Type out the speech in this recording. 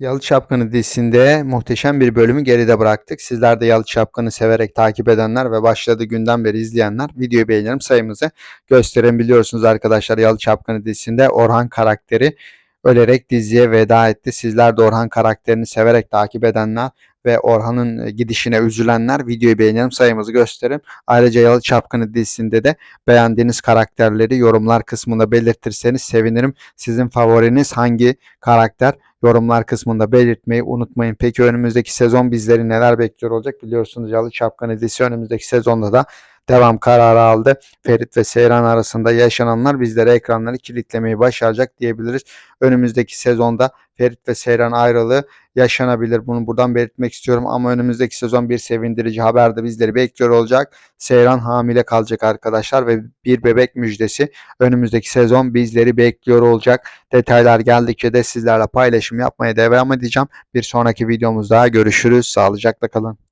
Yalı Çapkını dizisinde muhteşem bir bölümü geride bıraktık. Sizler de Yalı Çapkını severek takip edenler ve başladığı günden beri izleyenler videoyu beğenelim sayımızı gösterin. Biliyorsunuz arkadaşlar Yalı Çapkını dizisinde Orhan karakteri ölerek diziye veda etti. Sizler de Orhan karakterini severek takip edenler ve Orhan'ın e, gidişine üzülenler videoyu beğenelim sayımızı gösterin. Ayrıca Yalı Çapkını dizisinde de beğendiğiniz karakterleri yorumlar kısmında belirtirseniz sevinirim. Sizin favoriniz hangi karakter? Yorumlar kısmında belirtmeyi unutmayın. Peki önümüzdeki sezon bizleri neler bekliyor olacak? Biliyorsunuz Yalı Çapkını dizisi önümüzdeki sezonda da devam kararı aldı. Ferit ve Seyran arasında yaşananlar bizlere ekranları kilitlemeyi başaracak diyebiliriz. Önümüzdeki sezonda Ferit ve Seyran ayrılığı yaşanabilir. Bunu buradan belirtmek istiyorum ama önümüzdeki sezon bir sevindirici haber de bizleri bekliyor olacak. Seyran hamile kalacak arkadaşlar ve bir bebek müjdesi önümüzdeki sezon bizleri bekliyor olacak. Detaylar geldikçe de sizlerle paylaşım yapmaya devam edeceğim. Bir sonraki videomuzda görüşürüz. Sağlıcakla kalın.